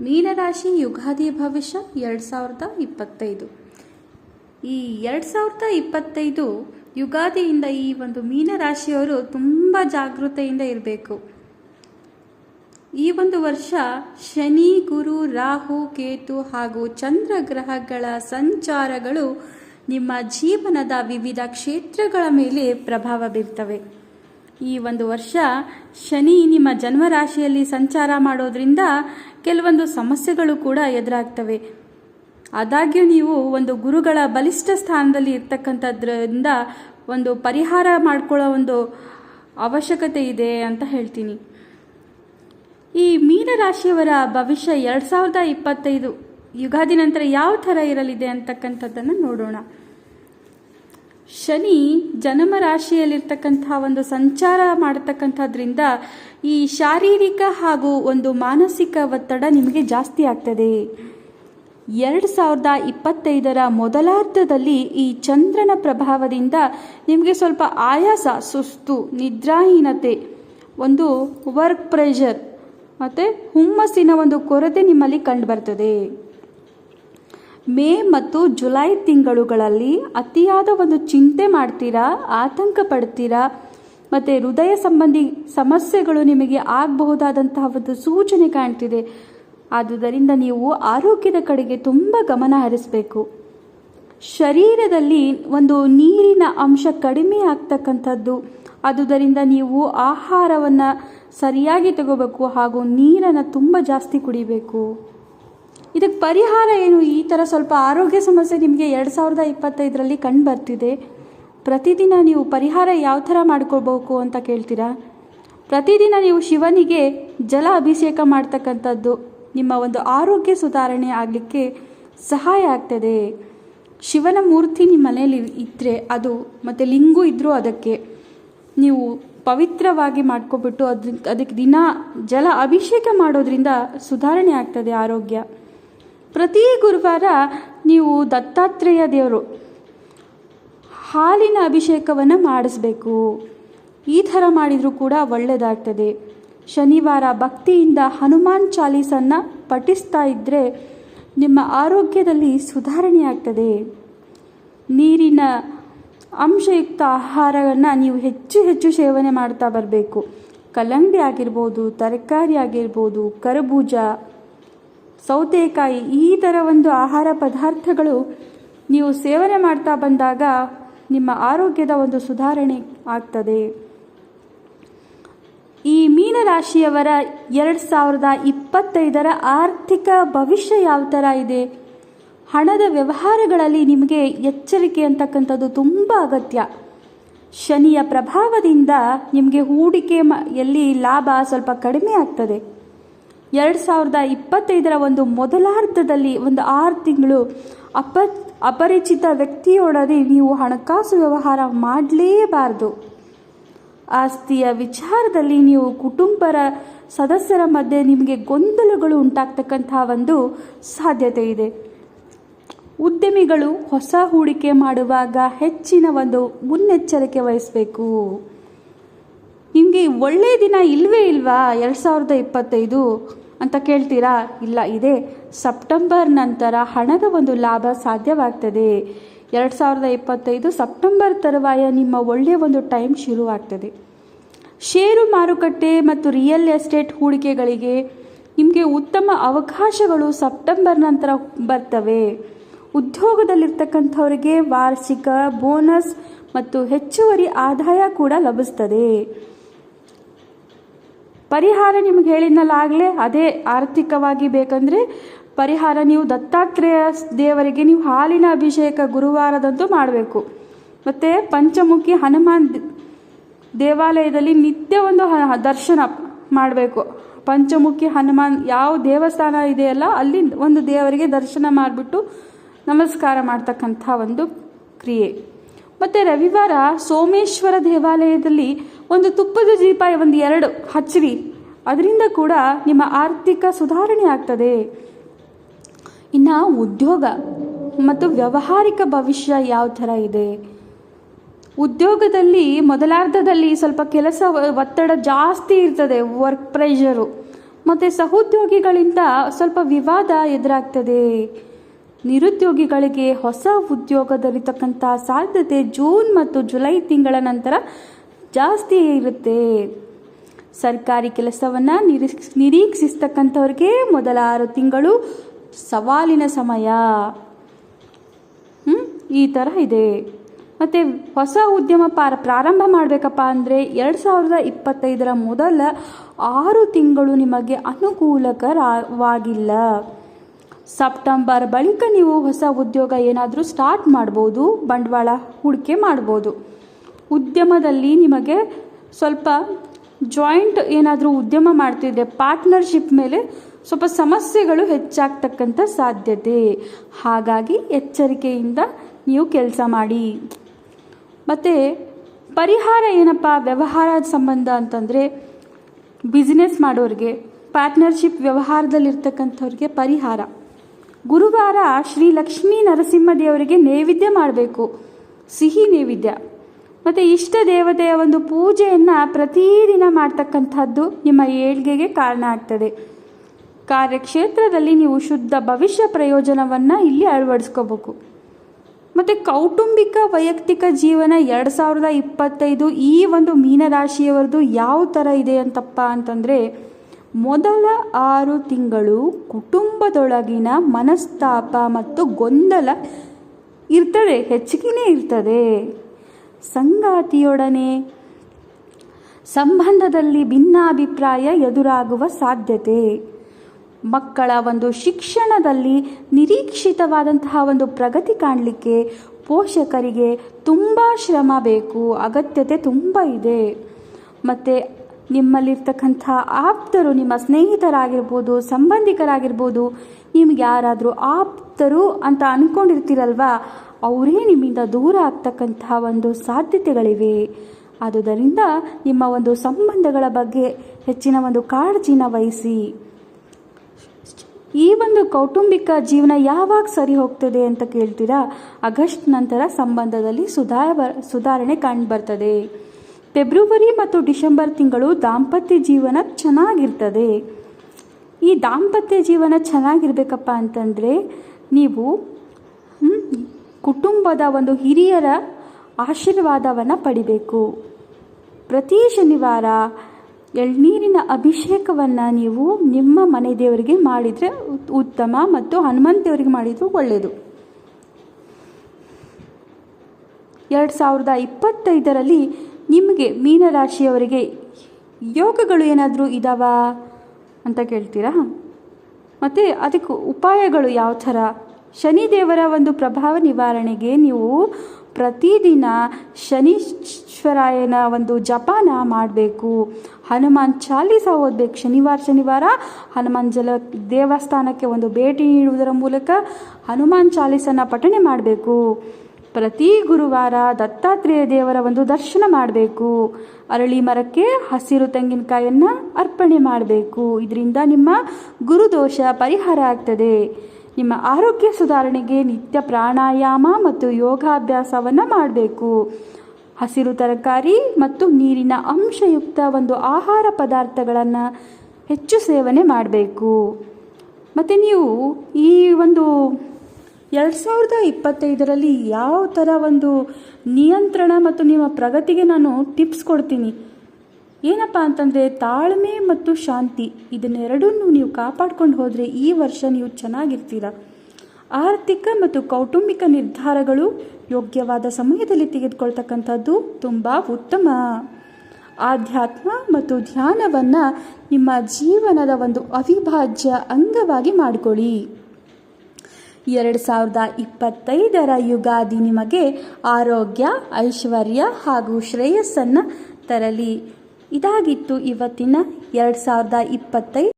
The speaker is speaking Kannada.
ಮೀನರಾಶಿ ಯುಗಾದಿ ಭವಿಷ್ಯ ಎರಡು ಸಾವಿರದ ಇಪ್ಪತ್ತೈದು. ಈ ಎರಡು ಸಾವಿರದ ಇಪ್ಪತ್ತೈದು ಯುಗಾದಿಯಿಂದ ಈ ಒಂದು ಮೀನರಾಶಿಯವರು ತುಂಬ ಜಾಗೃತೆಯಿಂದ ಇರಬೇಕು. ಈ ಒಂದು ವರ್ಷ ಶನಿ, ಗುರು, ರಾಹು, ಕೇತು ಹಾಗೂ ಚಂದ್ರ ಗ್ರಹಗಳ ಸಂಚಾರಗಳು ನಿಮ್ಮ ಜೀವನದ ವಿವಿಧ ಕ್ಷೇತ್ರಗಳ ಮೇಲೆ ಪ್ರಭಾವ ಬೀರ್ತವೆ. ಈ ಒಂದು ವರ್ಷ ಶನಿ ನಿಮ್ಮ ಜನ್ಮರಾಶಿಯಲ್ಲಿ ಸಂಚಾರ ಮಾಡೋದ್ರಿಂದ ಕೆಲವೊಂದು ಸಮಸ್ಯೆಗಳು ಕೂಡ ಎದುರಾಗ್ತವೆ. ಆದಾಗ್ಯೂ ನೀವು ಒಂದು ಗುರುಗಳ ಬಲಿಷ್ಠ ಸ್ಥಾನದಲ್ಲಿ ಇರ್ತಕ್ಕಂಥದ್ರಿಂದ ಒಂದು ಪರಿಹಾರ ಮಾಡ್ಕೊಳ್ಳೋ ಒಂದು ಅವಶ್ಯಕತೆ ಇದೆ ಅಂತ ಹೇಳ್ತೀನಿ. ಈ ಮೀನರಾಶಿಯವರ ಭವಿಷ್ಯ ಎರಡು ಸಾವಿರದ ಇಪ್ಪತ್ತೈದು ಯುಗಾದಿ ನಂತರ ಯಾವ ಥರ ಇರಲಿದೆ ಅಂತಕ್ಕಂಥದ್ದನ್ನು ನೋಡೋಣ. ಶನಿ ಜನಮ ರಾಶಿಯಲ್ಲಿರ್ತಕ್ಕಂಥ ಒಂದು ಸಂಚಾರ ಮಾಡತಕ್ಕಂಥದ್ರಿಂದ ಈ ಶಾರೀರಿಕ ಹಾಗೂ ಒಂದು ಮಾನಸಿಕ ಒತ್ತಡ ನಿಮಗೆ ಜಾಸ್ತಿ ಆಗ್ತದೆ. ಎರಡು ಸಾವಿರದ ಇಪ್ಪತ್ತೈದರ ಮೊದಲಾರ್ಧದಲ್ಲಿ ಈ ಚಂದ್ರನ ಪ್ರಭಾವದಿಂದ ನಿಮಗೆ ಸ್ವಲ್ಪ ಆಯಾಸ, ಸುಸ್ತು, ನಿದ್ರಾಹೀನತೆ, ಒಂದು ವರ್ಕ್ ಪ್ರೆಷರ್ ಮತ್ತು ಹುಮ್ಮಸ್ಸಿನ ಒಂದು ಕೊರತೆ ನಿಮ್ಮಲ್ಲಿ ಕಂಡುಬರ್ತದೆ ಮೇ ಮತ್ತು ಜುಲೈ ತಿಂಗಳುಗಳಲ್ಲಿ ಅತಿಯಾದ ಒಂದು ಚಿಂತೆ ಮಾಡ್ತೀರಾ, ಆತಂಕ ಪಡ್ತೀರಾ? ಮತ್ತು ಹೃದಯ ಸಂಬಂಧಿ ಸಮಸ್ಯೆಗಳು ನಿಮಗೆ ಆಗಬಹುದಾದಂತಹ ಒಂದು ಸೂಚನೆ ಕಾಣ್ತಿದೆ. ಆದುದರಿಂದ ನೀವು ಆರೋಗ್ಯದ ಕಡೆಗೆ ತುಂಬ ಗಮನ ಹರಿಸಬೇಕು. ಶರೀರದಲ್ಲಿ ಒಂದು ನೀರಿನ ಅಂಶ ಕಡಿಮೆ ಆಗ್ತಕ್ಕಂಥದ್ದು. ಆದುದರಿಂದ ನೀವು ಆಹಾರವನ್ನು ಸರಿಯಾಗಿ ತಗೋಬೇಕು ಹಾಗೂ ನೀರನ್ನು ತುಂಬ ಜಾಸ್ತಿ ಕುಡಿಬೇಕು. ಇದಕ್ಕೆ ಪರಿಹಾರ ಏನು? ಈ ಥರ ಸ್ವಲ್ಪ ಆರೋಗ್ಯ ಸಮಸ್ಯೆ ನಿಮಗೆ ಎರಡು ಸಾವಿರದ ಇಪ್ಪತ್ತೈದರಲ್ಲಿ ಕಂಡು ಬರ್ತಿದೆ. ಪ್ರತಿದಿನ ನೀವು ಪರಿಹಾರ ಯಾವ ಥರ ಮಾಡ್ಕೋಬೇಕು ಅಂತ ಕೇಳ್ತೀರಾ? ಪ್ರತಿದಿನ ನೀವು ಶಿವನಿಗೆ ಜಲ ಅಭಿಷೇಕ ಮಾಡ್ತಕ್ಕಂಥದ್ದು ನಿಮ್ಮ ಒಂದು ಆರೋಗ್ಯ ಸುಧಾರಣೆ ಆಗಲಿಕ್ಕೆ ಸಹಾಯ ಆಗ್ತದೆ. ಶಿವನ ಮೂರ್ತಿ ನಿಮ್ಮ ಮನೆಯಲ್ಲಿ ಇದ್ದರೆ ಅದು ಮತ್ತು ಲಿಂಗು ಇದ್ದರೂ ಅದಕ್ಕೆ ನೀವು ಪವಿತ್ರವಾಗಿ ಮಾಡ್ಕೊಬಿಟ್ಟು ಅದಕ್ಕೆ ಅದಕ್ಕೆ ದಿನ ಜಲ ಅಭಿಷೇಕ ಮಾಡೋದ್ರಿಂದ ಸುಧಾರಣೆ ಆಗ್ತದೆ ಆರೋಗ್ಯ. ಪ್ರತಿ ಗುರುವಾರ ನೀವು ದತ್ತಾತ್ರೇಯ ದೇವರು ಹಾಲಿನ ಅಭಿಷೇಕವನ್ನು ಮಾಡಿಸ್ಬೇಕು. ಈ ಥರ ಮಾಡಿದರೂ ಕೂಡ ಒಳ್ಳೆಯದಾಗ್ತದೆ ಶನಿವಾರ ಭಕ್ತಿಯಿಂದ ಹನುಮಾನ್ ಚಾಲೀಸನ್ನು ಪಠಿಸ್ತಾ ಇದ್ದರೆ ನಿಮ್ಮ ಆರೋಗ್ಯದಲ್ಲಿ ಸುಧಾರಣೆ ಆಗ್ತದೆ ನೀರಿನ ಅಂಶಯುಕ್ತ ಆಹಾರವನ್ನು ನೀವು ಹೆಚ್ಚು ಹೆಚ್ಚು ಸೇವನೆ ಮಾಡ್ತಾ ಬರಬೇಕು. ಕಲ್ಲಂಗಡಿ ಆಗಿರ್ಬೋದು, ತರಕಾರಿ ಆಗಿರ್ಬೋದು, ಕರಬೂಜ ಸೌತೆಕಾಯಿ, ಈ ಥರ ಒಂದು ಆಹಾರ ಪದಾರ್ಥಗಳು ನೀವು ಸೇವನೆ ಮಾಡ್ತಾ ಬಂದಾಗ ನಿಮ್ಮ ಆರೋಗ್ಯದ ಒಂದು ಸುಧಾರಣೆ ಆಗ್ತದೆ. ಈ ಮೀನರಾಶಿಯವರ ಎರಡು ಸಾವಿರದ ಇಪ್ಪತ್ತೈದರ ಆರ್ಥಿಕ ಭವಿಷ್ಯ ಯಾವ ಥರ ಇದೆ? ಹಣದ ವ್ಯವಹಾರಗಳಲ್ಲಿ ನಿಮಗೆ ಎಚ್ಚರಿಕೆ ಅಂತಕ್ಕಂಥದ್ದು ತುಂಬ ಅಗತ್ಯ. ಶನಿಯ ಪ್ರಭಾವದಿಂದ ನಿಮಗೆ ಹೂಡಿಕೆ ಮ ಎಲ್ಲಿ ಲಾಭ ಸ್ವಲ್ಪ ಕಡಿಮೆ ಆಗ್ತದೆ. ಎರಡು ಸಾವಿರದ ಇಪ್ಪತ್ತೈದರ ಒಂದು ಮೊದಲಾರ್ಧದಲ್ಲಿ ಒಂದು ಆರು ತಿಂಗಳು ಅಪ, ಅಪರಿಚಿತ ವ್ಯಕ್ತಿಯೊಡನೆ ನೀವು ಹಣಕಾಸು ವ್ಯವಹಾರ ಮಾಡಲೇಬಾರದು. ಆಸ್ತಿಯ ವಿಚಾರದಲ್ಲಿ ನೀವು ಕುಟುಂಬರ ಸದಸ್ಯರ ಮಧ್ಯೆ ನಿಮಗೆ ಗೊಂದಲಗಳು ಉಂಟಾಗ್ತಕ್ಕಂತಹ ಒಂದು ಸಾಧ್ಯತೆ ಇದೆ. ಉದ್ಯಮಿಗಳು ಹೊಸ ಹೂಡಿಕೆ ಮಾಡುವಾಗ ಹೆಚ್ಚಿನ ಒಂದು ಮುನ್ನೆಚ್ಚರಿಕೆ ವಹಿಸಬೇಕು. ನಿಮಗೆ ಒಳ್ಳೆಯ ದಿನ ಇಲ್ವೇ ಇಲ್ವಾ? ಎರಡು ಸಾವಿರದ ಇಪ್ಪತ್ತೈದು ಅಂತ ಕೇಳ್ತೀರಾ? ಇಲ್ಲ, ಇದೆ. ಸೆಪ್ಟೆಂಬರ್ ನಂತರ ಹಣದ ಒಂದು ಲಾಭ ಸಾಧ್ಯವಾಗ್ತದೆ. ಎರಡು ಸಾವಿರದ ಇಪ್ಪತ್ತೈದು ಸೆಪ್ಟೆಂಬರ್ ತರುವಾಯ ನಿಮ್ಮ ಒಳ್ಳೆಯ ಒಂದು ಟೈಮ್ ಶುರುವಾಗ್ತದೆ. ಷೇರು ಮಾರುಕಟ್ಟೆ ಮತ್ತು ರಿಯಲ್ ಎಸ್ಟೇಟ್ ಹೂಡಿಕೆಗಳಿಗೆ ನಿಮಗೆ ಉತ್ತಮ ಅವಕಾಶಗಳು ಸೆಪ್ಟೆಂಬರ್ ನಂತರ ಬರ್ತವೆ. ಉದ್ಯೋಗದಲ್ಲಿರ್ತಕ್ಕಂಥವರಿಗೆ ವಾರ್ಷಿಕ, ಬೋನಸ್ ಮತ್ತು ಹೆಚ್ಚುವರಿ ಆದಾಯ ಕೂಡ ಲಭಿಸ್ತದೆ. ಪರಿಹಾರ ನಿಮ್ಗೆ ಹೇಳಿದ್ನಲ್ಲ ಅದೇ ಆರ್ಥಿಕವಾಗಿ ಬೇಕಂದರೆ ಪರಿಹಾರ ನೀವು ದತ್ತಾತ್ರೇಯ ದೇವರಿಗೆ ನೀವು ಹಾಲಿನ ಅಭಿಷೇಕ ಗುರುವಾರದಂತೂ ಮಾಡಬೇಕು. ಮತ್ತು ಪಂಚಮುಖಿ ಹನುಮಾನ್ ದೇವಾಲಯದಲ್ಲಿ ನಿತ್ಯ ಒಂದು ದರ್ಶನ ಮಾಡಬೇಕು. ಪಂಚಮುಖಿ ಹನುಮಾನ್ ಯಾವ ದೇವಸ್ಥಾನ ಇದೆಯಲ್ಲ, ಅಲ್ಲಿ ಒಂದು ದೇವರಿಗೆ ದರ್ಶನ ಮಾಡಿಬಿಟ್ಟು ನಮಸ್ಕಾರ ಮಾಡ್ತಕ್ಕಂಥ ಒಂದು ಕ್ರಿಯೆ. ಮತ್ತು ರವಿವಾರ ಸೋಮೇಶ್ವರ ದೇವಾಲಯದಲ್ಲಿ ಒಂದು ತುಪ್ಪದ ದೀಪ, ಒಂದು ಎರಡು ಹಚ್ಚಿರಿ. ಅದರಿಂದ ಕೂಡ ನಿಮ್ಮ ಆರ್ಥಿಕ ಸುಧಾರಣೆ ಆಗ್ತದೆ. ಇನ್ನು ಉದ್ಯೋಗ ಮತ್ತು ವ್ಯಾವಹಾರಿಕ ಭವಿಷ್ಯ ಯಾವ ಥರ ಇದೆ? ಉದ್ಯೋಗದಲ್ಲಿ ಮೊದಲಾರ್ಧದಲ್ಲಿ ಸ್ವಲ್ಪ ಕೆಲಸ, ಒತ್ತಡ ಜಾಸ್ತಿ ಇರ್ತದೆ ವರ್ಕ್ ಪ್ರೆಷರು ಮತ್ತು ಸಹೋದ್ಯೋಗಿಗಳಿಂದ ಸ್ವಲ್ಪ ವಿವಾದ ಎದುರಾಗ್ತದೆ. ನಿರುದ್ಯೋಗಿಗಳಿಗೆ ಹೊಸ ಉದ್ಯೋಗ ದೊರೀತಕ್ಕಂಥ ಸಾಧ್ಯತೆ ಜೂನ್ ಮತ್ತು ಜುಲೈ ತಿಂಗಳ ನಂತರ ಜಾಸ್ತಿ ಇರುತ್ತೆ. ಸರ್ಕಾರಿ ಕೆಲಸವನ್ನು ನಿರೀಕ್ಷ, ನಿರೀಕ್ಷಿಸ್ತಕ್ಕಂಥವ್ರಿಗೆ ಮೊದಲ ಆರು ತಿಂಗಳು ಸವಾಲಿನ ಸಮಯ? ಈ ಥರ ಇದೆ. ಮತ್ತು ಹೊಸ ಉದ್ಯಮ ಪಾರ, ಪ್ರಾರಂಭ ಮಾಡಬೇಕಪ್ಪ ಅಂದರೆ ಎರಡು ಸಾವಿರದ ಇಪ್ಪತ್ತೈದರ ಮೊದಲ ಆರು ತಿಂಗಳು ನಿಮಗೆ ಅನುಕೂಲಕರವಾಗಿಲ್ಲ. ಸೆಪ್ಟೆಂಬರ್ ಬಳಿಕ ನೀವು ಹೊಸ ಉದ್ಯೋಗ ಏನಾದರೂ ಸ್ಟಾರ್ಟ್ ಮಾಡ್ಬೋದು, ಬಂಡವಾಳ ಹೂಡಿಕೆ ಮಾಡ್ಬೋದು. ಉದ್ಯಮದಲ್ಲಿ ನಿಮಗೆ ಸ್ವಲ್ಪ ಜಾಯಿಂಟ್ ಏನಾದರೂ ಉದ್ಯಮ ಮಾಡ್ತಿದ್ದೆ ಪಾರ್ಟ್ನರ್ಶಿಪ್ ಮೇಲೆ ಸ್ವಲ್ಪ ಸಮಸ್ಯೆಗಳು ಹೆಚ್ಚಾಗ್ತಕ್ಕಂಥ ಸಾಧ್ಯತೆ. ಹಾಗಾಗಿ ಎಚ್ಚರಿಕೆಯಿಂದ ನೀವು ಕೆಲಸ ಮಾಡಿ. ಮತ್ತು ಪರಿಹಾರ ಏನಪ್ಪ? ವ್ಯವಹಾರ ಸಂಬಂಧ ಅಂತಂದರೆ ಬಿಸ್ನೆಸ್ ಮಾಡೋರಿಗೆ ಪಾರ್ಟ್ನರ್ಶಿಪ್ ವ್ಯವಹಾರದಲ್ಲಿರ್ತಕ್ಕಂಥವ್ರಿಗೆ ಪರಿಹಾರ. ಗುರುವಾರ ಶ್ರೀ ಲಕ್ಷ್ಮೀ ನರಸಿಂಹ ದೇವರಿಗೆ ನೈವೇದ್ಯ ಮಾಡಬೇಕು. ಸಿಹಿ ನೈವೇದ್ಯ. ಮತ್ತು ಇಷ್ಟ ದೇವತೆಯ ಒಂದು ಪೂಜೆಯನ್ನು ಪ್ರತಿದಿನ ಮಾಡ್ತಕ್ಕಂಥದ್ದು ನಿಮ್ಮ ಏಳ್ಗೆಗೆ ಕಾರಣ ಆಗ್ತದೆ. ಕಾರ್ಯಕ್ಷೇತ್ರದಲ್ಲಿ ನೀವು ಶುದ್ಧ ಭವಿಷ್ಯ ಪ್ರಯೋಜನವನ್ನು ಇಲ್ಲಿ ಅಳವಡಿಸ್ಕೋಬೇಕು. ಮತ್ತು ಕೌಟುಂಬಿಕ ವೈಯಕ್ತಿಕ ಜೀವನ ಎರಡು ಸಾವಿರದ ಇಪ್ಪತ್ತೈದು ಈ ಒಂದು ಮೀನರಾಶಿಯವರದು ಯಾವ ಥರ ಇದೆ ಅಂತಪ್ಪ ಅಂತಂದರೆ ಮೊದಲ ಆರು ತಿಂಗಳು ಕುಟುಂಬದೊಳಗಿನ ಮನಸ್ತಾಪ ಮತ್ತು ಗೊಂದಲ ಇರ್ತದೆ, ಹೆಚ್ಚಿಗೆನೇ ಇರ್ತದೆ. ಸಂಗಾತಿಯೊಡನೆ ಸಂಬಂಧದಲ್ಲಿ ಭಿನ್ನಾಭಿಪ್ರಾಯ ಎದುರಾಗುವ ಸಾಧ್ಯತೆ. ಮಕ್ಕಳ ಒಂದು ಶಿಕ್ಷಣದಲ್ಲಿ ನಿರೀಕ್ಷಿತವಾದಂತಹ ಒಂದು ಪ್ರಗತಿ ಕಾಣಲಿಕ್ಕೆ ಪೋಷಕರಿಗೆ ತುಂಬ ಶ್ರಮ ಬೇಕು, ಅಗತ್ಯತೆ ತುಂಬ ಇದೆ. ಮತ್ತು ನಿಮ್ಮಲ್ಲಿರ್ತಕ್ಕಂಥ ಆಪ್ತರು ನಿಮ್ಮ ಸ್ನೇಹಿತರಾಗಿರ್ಬೋದು, ಸಂಬಂಧಿಕರಾಗಿರ್ಬೋದು, ನಿಮ್ಗೆ ಯಾರಾದರೂ ಆಪ್ತರು ಅಂತ ಅಂದ್ಕೊಂಡಿರ್ತೀರಲ್ವ ಅವರೇ ನಿಮ್ಮಿಂದ ದೂರ ಆಗ್ತಕ್ಕಂಥ ಒಂದು ಸಾಧ್ಯತೆಗಳಿವೆ. ಆದುದರಿಂದ ನಿಮ್ಮ ಒಂದು ಸಂಬಂಧಗಳ ಬಗ್ಗೆ ಹೆಚ್ಚಿನ ಒಂದು ಕಾಳಜಿನ ವಹಿಸಿ. ಈ ಒಂದು ಕೌಟುಂಬಿಕ ಜೀವನ ಯಾವಾಗ ಸರಿ ಹೋಗ್ತದೆ ಅಂತ ಕೇಳ್ತೀರಾ? ಆಗಸ್ಟ್ ನಂತರ ಸಂಬಂಧದಲ್ಲಿ ಸುಧಾರ ಸುಧಾರಣೆ ಕಂಡುಬರ್ತದೆ. ಫೆಬ್ರವರಿ ಮತ್ತು ಡಿಸೆಂಬರ್ ತಿಂಗಳು ದಾಂಪತ್ಯ ಜೀವನ ಚೆನ್ನಾಗಿರ್ತದೆ. ಈ ದಾಂಪತ್ಯ ಜೀವನ ಚೆನ್ನಾಗಿರ್ಬೇಕಪ್ಪ ಅಂತಂದರೆ ನೀವು ಕುಟುಂಬದ ಒಂದು ಹಿರಿಯರ ಆಶೀರ್ವಾದವನ್ನು ಪಡಿಬೇಕು. ಪ್ರತಿ ಶನಿವಾರ ಎಳ್ನೀರಿನ ಅಭಿಷೇಕವನ್ನು ನೀವು ನಿಮ್ಮ ಮನೆ ದೇವರಿಗೆ ಮಾಡಿದರೆ ಉತ್- ಉತ್ತಮ ಮತ್ತು ಹನುಮಂತ ದೇವರಿಗೆ ಮಾಡಿದರೂ ಒಳ್ಳೆಯದು ಎರಡು ಸಾವಿರದ ಇಪ್ಪತ್ತೈದರಲ್ಲಿ ನಿಮಗೆ ಮೀನರಾಶಿಯವರಿಗೆ ಯೋಗಗಳು ಏನಾದರೂ ಇದಾವಾ ಅಂತ ಕೇಳ್ತೀರಾ? ಮತ್ತು ಅದಕ್ಕೆ ಉಪಾಯಗಳು ಯಾವ ಥರ? ಶನಿದೇವರ ಒಂದು ಪ್ರಭಾವ ನಿವಾರಣೆಗೆ ನೀವು ಪ್ರತಿದಿನ ಶನೀಶ್ವರಾಯನ ಒಂದು ಜಪಾನ ಮಾಡಬೇಕು. ಹನುಮಾನ್ ಚಾಲೀಸ ಓದಬೇಕು. ಶನಿವಾರ ಶನಿವಾರ ಹನುಮಾನ್ ಜಲ ದೇವಸ್ಥಾನಕ್ಕೆ ಒಂದು ಭೇಟಿ ನೀಡುವುದರ ಮೂಲಕ ಹನುಮಾನ್ ಚಾಲೀಸನ ಪಠಣೆ ಮಾಡಬೇಕು. ಪ್ರತಿ ಗುರುವಾರ ದತ್ತಾತ್ರೇಯ ದೇವರ ಒಂದು ದರ್ಶನ ಮಾಡಬೇಕು. ಅರಳಿ ಮರಕ್ಕೆ ಹಸಿರು ತೆಂಗಿನಕಾಯನ್ನು ಅರ್ಪಣೆ ಮಾಡಬೇಕು. ಇದರಿಂದ ನಿಮ್ಮ ಗುರುದೋಷ ಪರಿಹಾರ ಆಗ್ತದೆ. ನಿಮ್ಮ ಆರೋಗ್ಯ ಸುಧಾರಣೆಗೆ ನಿತ್ಯ ಪ್ರಾಣಾಯಾಮ ಮತ್ತು ಯೋಗಾಭ್ಯಾಸವನ್ನು ಮಾಡಬೇಕು. ಹಸಿರು ತರಕಾರಿ ಮತ್ತು ನೀರಿನ ಅಂಶಯುಕ್ತ ಒಂದು ಆಹಾರ ಪದಾರ್ಥಗಳನ್ನು ಹೆಚ್ಚು ಸೇವನೆ ಮಾಡಬೇಕು. ಮತ್ತು ನೀವು ಈ ಒಂದು ಎರಡು ಸಾವಿರದ ಇಪ್ಪತ್ತೈದರಲ್ಲಿ ಯಾವ ಥರ ಒಂದು ನಿಯಂತ್ರಣ ಮತ್ತು ನಿಮ್ಮ ಪ್ರಗತಿಗೆ ನಾನು ಟಿಪ್ಸ್ ಕೊಡ್ತೀನಿ. ಏನಪ್ಪ ಅಂತಂದರೆ ತಾಳ್ಮೆ ಮತ್ತು ಶಾಂತಿ, ಇದನ್ನೆರಡನ್ನೂ ನೀವು ಕಾಪಾಡ್ಕೊಂಡು ಹೋದರೆ ಈ ವರ್ಷ ನೀವು ಚೆನ್ನಾಗಿರ್ತೀರ. ಆರ್ಥಿಕ ಮತ್ತು ಕೌಟುಂಬಿಕ ನಿರ್ಧಾರಗಳು ಯೋಗ್ಯವಾದ ಸಮಯದಲ್ಲಿ ತೆಗೆದುಕೊಳ್ತಕ್ಕಂಥದ್ದು ತುಂಬ ಉತ್ತಮ. ಆಧ್ಯಾತ್ಮ ಮತ್ತು ಧ್ಯಾನವನ್ನು ನಿಮ್ಮ ಜೀವನದ ಒಂದು ಅವಿಭಾಜ್ಯ ಅಂಗವಾಗಿ ಮಾಡಿಕೊಳ್ಳಿ. ಎರಡು ಸಾವಿರದ ಇಪ್ಪತ್ತೈದರ ಯುಗಾದಿ ನಿಮಗೆ ಆರೋಗ್ಯ, ಐಶ್ವರ್ಯ ಹಾಗೂ ಶ್ರೇಯಸ್ಸನ್ನು ತರಲಿ. ಇದಾಗಿತ್ತು ಇವತ್ತಿನ ಎರಡು ಸಾವಿರದ ಇಪ್ಪತ್ತೈದು